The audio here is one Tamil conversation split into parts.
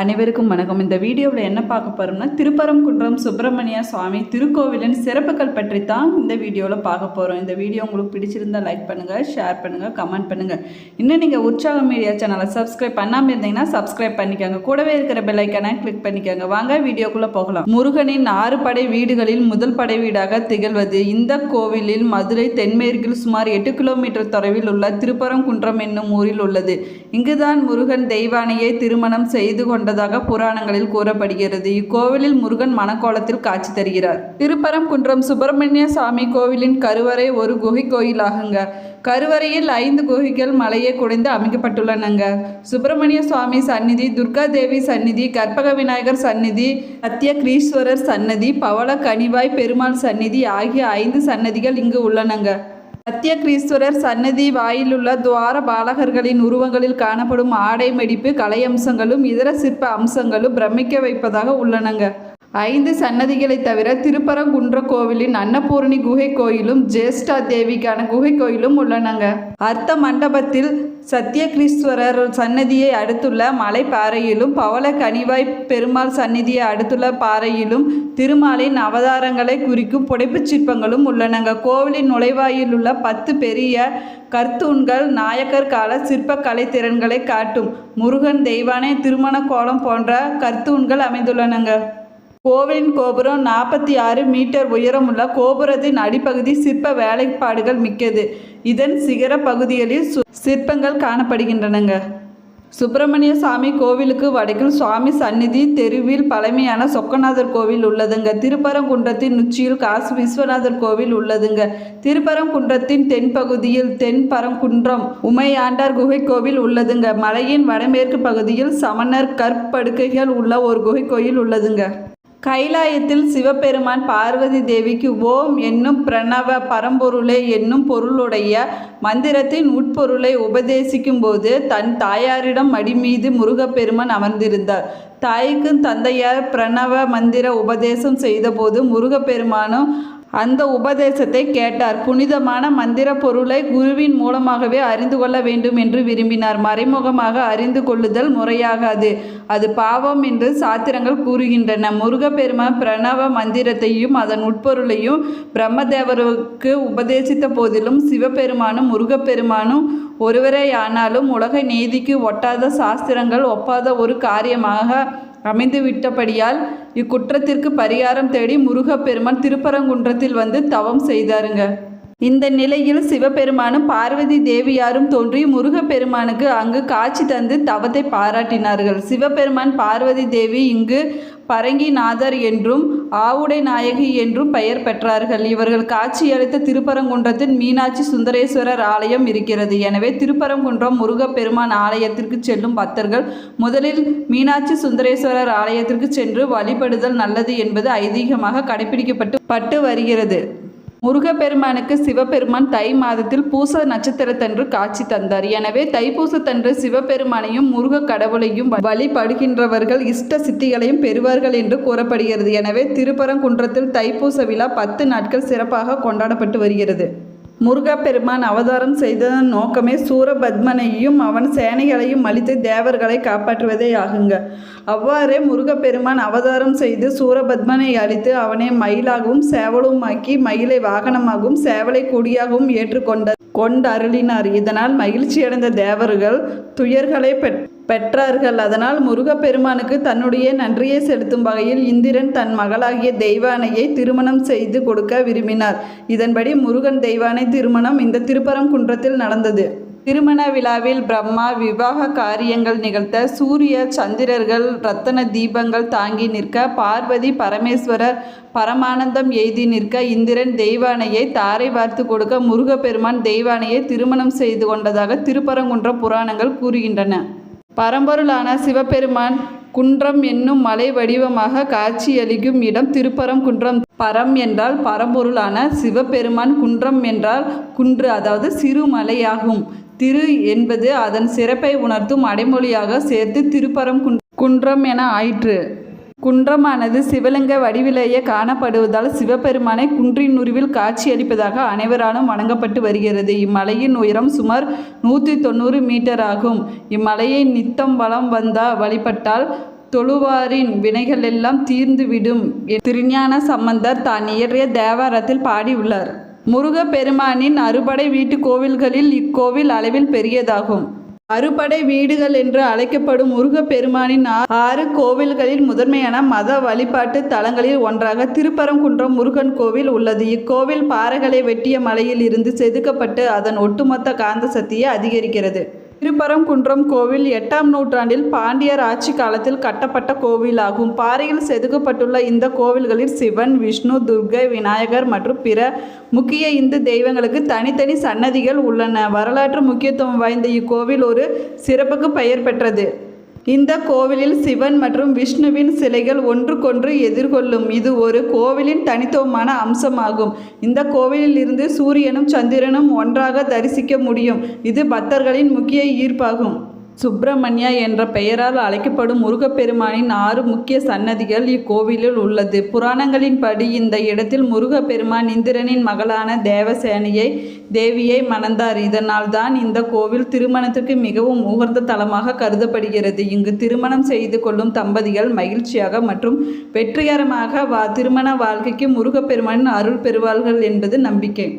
அனைவருக்கும் வணக்கம். இந்த வீடியோவில் என்ன பார்க்க போகிறோம்னா திருப்பரங்குன்றம் சுப்பிரமணிய சுவாமி திருக்கோவிலின் சிறப்புகள் பற்றி தான் இந்த வீடியோவில் பார்க்க போகிறோம் இந்த வீடியோ உங்களுக்கு பிடிச்சிருந்தா லைக் பண்ணுங்கள் ஷேர் பண்ணுங்கள் கமெண்ட் பண்ணுங்கள் இன்னும் நீங்கள் உற்சாகம் மீடியா சேனலை சப்ஸ்கிரைப் பண்ணாமல் இருந்தீங்கன்னா சப்ஸ்கிரைப் பண்ணிக்கோங்க. கூடவே இருக்கிற பெல் கிளிக் பண்ணிக்கோங்க. வாங்க வீடியோக்குள்ளே போகலாம். முருகனின் ஆறு படை வீடுகளில் முதல் படை வீடாக திகழ்வது இந்த கோவிலில் மதுரை தென்மேற்கில் சுமார் எட்டு கிலோமீட்டர் தொலைவில் உள்ள திருப்பரங்குன்றம் என்னும் ஊரில் உள்ளது. இங்குதான் முருகன் தெய்வானையை திருமணம் செய்து கொண்டதாக புராணங்களில் கூறப்படுகிறது. இக்கோவிலில் முருகன் மணக்கோலத்தில் காட்சி தருகிறார். திருப்பரங்குன்றம் சுப்பிரமணிய சாமி கோவிலின் கருவறை ஒரு குகை கோயிலாகுங்க. கருவறையில் ஐந்து குகைகள் மலையை குடைந்து அமைக்கப்பட்டுள்ளனங்க. சுப்பிரமணிய சுவாமி சந்நிதி துர்கா தேவி சந்நிதி கற்பக விநாயகர் சந்நிதி சத்யகிரீஸ்வரர் சன்னதி பவள கனிவாய் பெருமாள் சந்நிதி ஆகிய ஐந்து சன்னதிகள் இங்கு உள்ளனங்க. சத்யகிரீஸ்வரர் சன்னதி வாயிலுள்ள துவார பாலகர்களின் உருவங்களில் காணப்படும் ஆடை மடிப்பு கலையம்சங்களும் இதர சிற்ப அம்சங்களும் பிரமிக்க வைப்பதாக உள்ளனங்க. ஐந்து சன்னதிகளை தவிர திருப்பரங்குன்ற கோவிலின் அன்னபூரணி குகை கோயிலும் ஜேஷ்டா தேவிக்கான குகை கோயிலும் உள்ளனங்க. அர்த்த மண்டபத்தில் சத்யகிரீஸ்வரர் சன்னதியை அடுத்துள்ள மலைப்பாறையிலும் பவள கனிவாய் பெருமாள் சந்நிதியை அடுத்துள்ள பாறையிலும் திருமாலின் அவதாரங்களை குறிக்கும் புடைப்புச் சிற்பங்களும் உள்ளனங்க. கோவிலின் நுழைவாயில் உள்ள பத்து பெரிய கர்த்தூன்கள் நாயக்கர் கால சிற்பக்கலை திறன்களை காட்டும் முருகன் தெய்வானை திருமண கோலம் போன்ற கர்த்தூன்கள் அமைந்துள்ளனங்க. கோவிலின் கோபுரம் நாற்பத்தி ஆறு மீட்டர் உயரமுள்ள கோபுரத்தின் அடிப்பகுதி சிற்ப வேலைப்பாடுகள் மிக்கது. இதன் சிகர பகுதிகளில் சு- சிற்பங்கள் காணப்படுகின்றனங்க. சுப்பிரமணிய சாமி கோவிலுக்கு வடக்கில் சுவாமி சந்நிதி தெருவில் பழமையான சொக்கநாதர் கோவில் உள்ளதுங்க. திருப்பரங்குன்றத்தின் உச்சியில் காசு விஸ்வநாதர் கோவில் உள்ளதுங்க. திருப்பரங்குன்றத்தின் தென்பகுதியில் தென்பரங்குன்றம் உமையாண்டார் குகை கோவில் உள்ளதுங்க. மலையின் வடமேற்கு பகுதியில் சமணர் கற்படுக்கைகள் உள்ள ஒரு குகை கோயில் உள்ளதுங்க. கைலாயத்தில் சிவபெருமான் பார்வதி தேவிக்கு ஓம் என்னும் பிரணவ பரம்பொருளே என்னும் பொருளுடைய மந்திரத்தின் உட்பொருளை உபதேசிக்கும் போது தன் தாயாரிடம் மடிமீது முருகப்பெருமான் அமர்ந்திருந்தார். தாய்க்கு தந்தையார் பிரணவ மந்திர உபதேசம் செய்தபோது முருகப்பெருமானும் அந்த உபதேசத்தை கேட்டார். புனிதமான மந்திர பொருளை குருவின் மூலமாகவே அறிந்து கொள்ள வேண்டும் என்று விரும்பினார். மறைமுகமாக அறிந்து கொள்ளுதல் முறையாகாது. அது பாவம் என்று சாத்திரங்கள் கூறுகின்றன. முருகப்பெருமான் பிரணவ மந்திரத்தையும் அதன் உட்பொருளையும் பிரம்மதேவருக்கு உபதேசித்த போதிலும் சிவபெருமானும் முருகப்பெருமானும் ஒருவரே ஆனாலும் உலக நீதிக்கு ஒட்டாத சாஸ்திரங்கள் ஒப்பாத ஒரு காரியமாக அமைந்துவிட்டபடியால் இக்குற்றத்திற்கு பரிகாரம் தேடி முருகப்பெருமான் திருப்பரங்குன்றத்தில் வந்து தவம் செய்தாருங்க. இந்த நிலையில் சிவபெருமானும் பார்வதி தேவியாரும் தோன்றி முருகப்பெருமானுக்கு அங்கு காட்சி தந்து தவத்தை பாராட்டினார்கள். சிவபெருமான் பார்வதி தேவி இங்கு பரங்கிநாதர் என்றும் ஆவுடை நாயகி என்றும் பெயர் பெற்றார்கள். இவர்கள் காட்சியளித்த திருப்பரங்குன்றத்தில் மீனாட்சி சுந்தரேஸ்வரர் ஆலயம் இருக்கிறது. எனவே திருப்பரங்குன்றம் முருகப்பெருமான் ஆலயத்திற்கு செல்லும் பக்தர்கள் முதலில் மீனாட்சி சுந்தரேஸ்வரர் ஆலயத்திற்கு சென்று வழிபடுதல் நல்லது என்பது ஐதீகமாக கடைபிடிக்கப்பட்டு பட்டு வருகிறது. முருகப்பெருமானுக்கு சிவபெருமான் தை மாதத்தில் பூச நட்சத்திரத்தன்று காட்சி தந்தார். எனவே தைப்பூசத்தன்று சிவபெருமானையும் முருக கடவுளையும் வழிபடுகின்றவர்கள் இஷ்ட சித்திகளையும் பெறுவார்கள் என்று கூறப்படுகிறது. எனவே திருப்பரங்குன்றத்தில் தைப்பூச விழா பத்து நாட்கள் சிறப்பாக கொண்டாடப்பட்டு வருகிறது. முருகப்பெருமான் அவதாரம் செய்ததன் நோக்கமே சூரபத்மனையும் அவன் சேனைகளையும் அழித்து தேவர்களை காப்பாற்றுவதே ஆகுங்க. அவ்வாறே முருகப்பெருமான் அவதாரம் செய்து சூரபத்மனை அழித்து அவனை மயிலாகவும் சேவலுமாக்கி மயிலை வாகனமாகவும் சேவலை கொடியாகவும் ஏற்றுக்கொண்ட கொண்டருளினார். இதனால் மகிழ்ச்சியடைந்த தேவர்கள் துயர்களை பெற் பெற்றார்கள். அதனால் முருகப்பெருமானுக்கு தன்னுடைய நன்றியை செலுத்தும் வகையில் இந்திரன் தன் மகளாகிய தெய்வானையை திருமணம் செய்து கொடுக்க விரும்பினார். இதன்படி முருகன் தெய்வானை திருமணம் இந்த திருப்பரங்குன்றத்தில் நடந்தது. திருமண விழாவில் பிரம்மா விவாக காரியங்கள் நிகழ்த்த சூரிய சந்திரர்கள் ரத்தன தீபங்கள் தாங்கி நிற்க பார்வதி பரமேஸ்வரர் பரமானந்தம் எய்தி நிற்க இந்திரன் தெய்வானையை தாரை வார்த்து கொடுக்க முருகப்பெருமான் தெய்வானையை திருமணம் செய்து கொண்டதாக திருப்பரங்குன்ற புராணங்கள் கூறுகின்றன. பரம்பொருளான சிவபெருமான் குன்றம் என்னும் மலை வடிவமாக காட்சியளிக்கும் இடம் திருப்பரங்குன்றம். பரம் என்றால் பரம்பொருளான சிவபெருமான் குன்றம் என்றால் குன்று அதாவது சிறு மலையாகும் திரு என்பது அதன் சிறப்பை உணர்த்தும் அடைமொழியாக சேர்த்து திருப்பரம் குன்றம் என ஆயிற்று. குன்றமானது சிவலிங்க வடிவிலேயே காணப்படுவதால் சிவபெருமானை குன்றின் உருவில் காட்சியளிப்பதாக அனைவராலும் வணங்கப்பட்டு வருகிறது. இம்மலையின் உயரம் சுமார் நூற்றி தொண்ணூறு மீட்டர் ஆகும். இம்மலையை நித்தம் வளம் வந்தா வழிபட்டால் தொழுவாரின் வினைகளெல்லாம் தீர்ந்துவிடும் திருஞான சம்பந்தர் தான் இயற்றிய தேவாரத்தில் பாடியுள்ளார். முருகப்பெருமானின் அறுபடை வீட்டு கோவில்களில் இக்கோவில் அளவில் பெரியதாகும். அறுபடை வீடுகள் என்று அழைக்கப்படும் முருகப்பெருமானின் ஆறு கோவில்களில் முதன்மையான மத வழிபாட்டு தலங்களில் ஒன்றாக திருப்பரங்குன்றம் முருகன் கோவில் உள்ளது. இக்கோவில் பாறைகளை வெட்டிய மலையில் இருந்து செதுக்கப்பட்டு அதன் ஒட்டுமொத்த காந்த சக்தியை அதிகரிக்கிறது. திருப்பரங்குன்றம் கோவில் எட்டாம் நூற்றாண்டில் பாண்டியர் ஆட்சி காலத்தில் கட்டப்பட்ட கோவிலாகும். பாறையில் செதுக்கப்பட்டுள்ள இந்த கோவில்களில் சிவன் விஷ்ணு துர்க்கை விநாயகர் மற்றும் பிற முக்கிய இந்து தெய்வங்களுக்கு தனித்தனி சன்னதிகள் உள்ளன. வரலாற்று முக்கியத்துவம் வாய்ந்த இக்கோவில் ஒரு சிறப்புக்கு பெயர் பெற்றது. இந்த கோவிலில் சிவன் மற்றும் விஷ்ணுவின் சிலைகள் ஒன்றுக்கொன்று எதிர்கொள்ளும். இது ஒரு கோவிலின் தனித்துவமான அம்சமாகும். இந்த கோவிலில் இருந்து சூரியனும் சந்திரனும் ஒன்றாக தரிசிக்க முடியும். இது பக்தர்களின் முக்கிய ஈர்ப்பாகும். சுப்பிரமணியா என்ற பெயரால் அழைக்கப்படும் முருகப்பெருமானின் ஆறு முக்கிய சன்னதிகள் இக்கோவிலில் உள்ளது. புராணங்களின்படி இந்த இடத்தில் முருகப்பெருமான் இந்திரனின் மகளான தேவசேனையை தேவியை மணந்தார். இதனால் தான் இந்த கோவில் திருமணத்துக்கு மிகவும் முகர்ந்த தலமாக கருதப்படுகிறது. இங்கு திருமணம் செய்து கொள்ளும் தம்பதிகள் மகிழ்ச்சியாக மற்றும் வெற்றிகரமாக வா திருமண வாழ்க்கைக்கு முருகப்பெருமானின் அருள் பெறுவார்கள் என்பது நம்பிக்கை.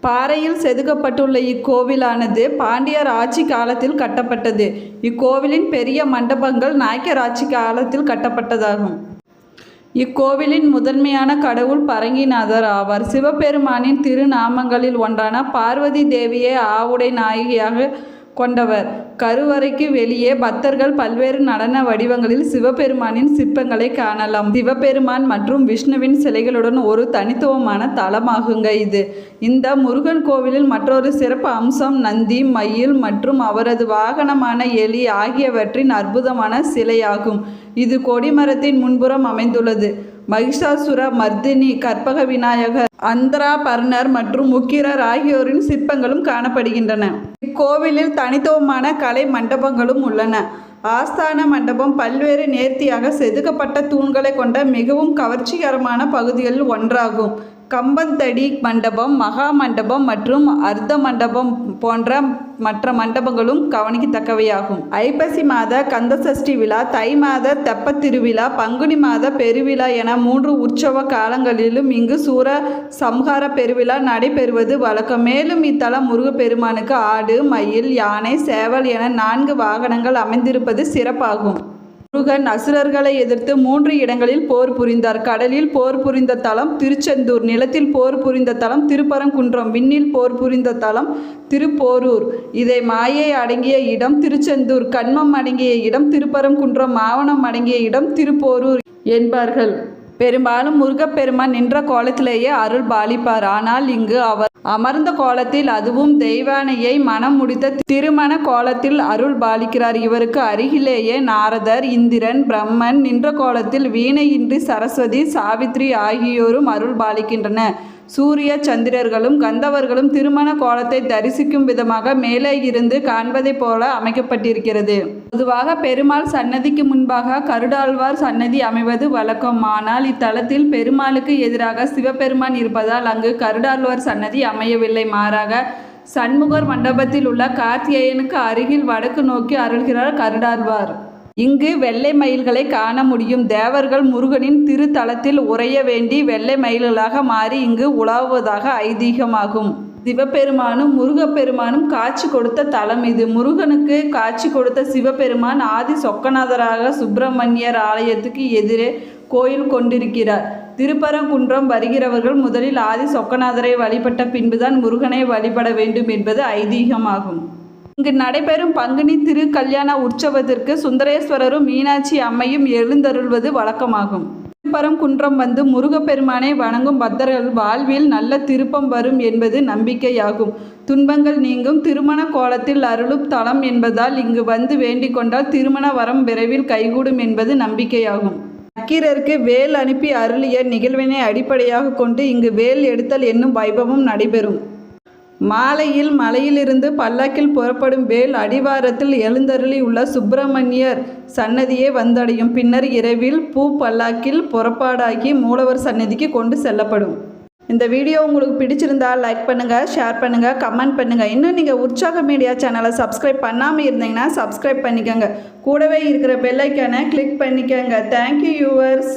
பாறையில் செதுக்கப்பட்டுள்ள இக்கோவிலானது பாண்டியர் ஆட்சி காலத்தில் கட்டப்பட்டது. இக்கோவிலின் பெரிய மண்டபங்கள் நாயக்கர் ஆட்சி காலத்தில் கட்டப்பட்டதாகும். இக்கோவிலின் முதன்மையான கடவுள் பரங்கிநாதர் ஆவார். சிவபெருமானின் திருநாமங்களில் ஒன்றான பார்வதி தேவியை ஆவுடை நாயகியாக கொண்டவர். கருவறைக்கு வெளியே பக்தர்கள் பல்வேறு நடன வடிவங்களில் சிவபெருமானின் சிற்பங்களை காணலாம். சிவபெருமான் மற்றும் விஷ்ணுவின் சிலைகளுடன் ஒரு தனித்துவமான தலமாகுங்க இது. இந்த முருகன் கோவிலில் மற்றொரு சிறப்பு அம்சம் நந்தி மயில் மற்றும் அவரது வாகனமான எலி ஆகியவற்றின் அற்புதமான சிலையாகும். இது கொடிமரத்தின் முன்புறம் அமைந்துள்ளது. மகிஷாசுர மர்தினி கற்பக விநாயகர் அந்தராபர்ணர் மற்றும் முக்கிரர் ஆகியோரின் சிற்பங்களும் காணப்படுகின்றன. இக்கோவிலில் தனித்துவமான கலை மண்டபங்களும் உள்ளன. ஆஸ்தான மண்டபம் பல்வேறு நேர்த்தியாக செதுக்கப்பட்ட தூண்களை கொண்ட மிகவும் கவர்ச்சிகரமான பகுதிகளில் ஒன்றாகும். கம்பந்தடி மண்டபம் மகா மண்டபம் மற்றும் அர்த்த மண்டபம் போன்ற மற்ற மண்டபங்களும் கவனிக்கத்தக்கவையாகும். ஐப்பசி மாத கந்தசஷ்டி விழா தை மாத தெப்ப திருவிழா பங்குனி மாத பெருவிழா என மூன்று உற்சவ காலங்களிலும் இங்கு சூர சம்ஹார பெருவிழா நடைபெறுவது வழக்கம். மேலும் இத்தலம் முருகப்பெருமானுக்கு ஆடு மயில் யானை சேவல் என நான்கு வாகனங்கள் அமைந்திருப்பது சிறப்பாகும். முருகன் அசுரர்களை எதிர்த்து மூன்று இடங்களில் போர் புரிந்தார். கடலில் போர் புரிந்த தலம் திருச்செந்தூர் நிலத்தில் போர் புரிந்த தலம் திருப்பரங்குன்றம் விண்ணில் போர் புரிந்த தலம் திருப்போரூர். இதை மாயை அடங்கிய இடம் திருச்செந்தூர். கண்மம் அடங்கிய இடம் திருப்பரங்குன்றம் ஆவணம் அடங்கிய இடம் திருப்போரூர் என்பார்கள். பெரும்பாலும் முருகப்பெருமான் நின்ற கோலத்திலேயே அருள் பாலிப்பார். ஆனால் இங்கு அவர் அமர்ந்த கோலத்தில் அதுவும் தெய்வானையை மனம் முடித்த திருமண கோலத்தில் அருள் பாலிக்கிறார். இவருக்கு அருகிலேயே நாரதர் இந்திரன் பிரம்மன் நின்ற கோலத்தில் வீணையின்றி சரஸ்வதி சாவித்ரி ஆகியோரும் அருள் பாலிக்கின்றன. சூரிய சந்திரர்களும் கந்தவர்களும் திருமண கோலத்தை தரிசிக்கும் விதமாக மேலே இருந்து காண்பதைப் போல அமைக்கப்பட்டிருக்கிறது. பொதுவாக பெருமாள் சன்னதிக்கு முன்பாக கருடாழ்வார் சன்னதி அமைவது வழக்கம். ஆனால் இத்தலத்தில் பெருமாளுக்கு எதிராக சிவபெருமான் இருப்பதால் அங்கு கருடாழ்வார் சன்னதி அமையவில்லை. மாறாக சண்முகர் மண்டபத்தில் உள்ள கார்த்தியேயனுக்கு அருகில் வடக்கு நோக்கி அருள்கிறார் கருடாழ்வார். இங்கு வெள்ளை மயில்களை காண முடியும். தேவர்கள் முருகனின் திருத்தலத்தில் உறைய வேண்டி வெள்ளை மயில்களாக மாறி இங்கு உலாவுவதாக ஐதீகமாகும். சிவபெருமானும் முருகப்பெருமானும் காட்சி கொடுத்த தலம் இது. முருகனுக்கு காட்சி கொடுத்த சிவபெருமான் ஆதி சொக்கநாதராக சுப்பிரமணியர் ஆலயத்துக்கு எதிரே கோயில் கொண்டிருக்கிறார். திருப்பரங்குன்றம் வருகிறவர்கள் முதலில் ஆதி சொக்கநாதரை வழிபட்ட பின்புதான் முருகனை வழிபட வேண்டும் என்பது ஐதீகமாகும். இங்கு நடைபெறும் பங்குனி திரு கல்யாண உற்சவத்திற்கு சுந்தரேஸ்வரரும் மீனாட்சி அம்மையும் எழுந்தருள்வது வழக்கமாகும். திருப்பரங்குன்றம் வந்து முருகப்பெருமானை வணங்கும் பக்தர்கள் வாழ்வில் நல்ல திருப்பம் வரும் என்பது நம்பிக்கையாகும். துன்பங்கள் நீங்கும். திருமண கோலத்தில் அருளும் தலம் என்பதால் இங்கு வந்து வேண்டிக் கொண்டால் திருமண வரம் விரைவில் கைகூடும் என்பது நம்பிக்கையாகும். நக்கீரருக்கு வேல் அனுப்பி அருளிய நிகழ்வினை அடிப்படையாக கொண்டு இங்கு வேல் எடுத்தல் என்னும் வைபவம் நடைபெறும். மாலையில் மலையிலிருந்து பல்லக்கில் புறப்படும் வேல் அடிவாரத்தில் எழுந்தருளி உள்ள சுப்பிரமணியர் சன்னதியே வந்தடையும். பின்னர் இரவில் பூ பல்லாக்கில் புறப்பாடாகி மூலவர் சன்னதிக்கு கொண்டு செல்லப்படும். இந்த வீடியோ உங்களுக்கு பிடிச்சிருந்தா லைக் பண்ணுங்கள் ஷேர் பண்ணுங்கள் கமெண்ட் பண்ணுங்கள் இன்னும் நீங்கள் உற்சாக மீடியா சேனலை சப்ஸ்கிரைப் பண்ணாமல் இருந்தீங்கன்னா சப்ஸ்கிரைப் பண்ணிக்கோங்க. கூடவே இருக்கிற பெல்லைக்கான கிளிக் பண்ணிக்கோங்க. Thank you viewers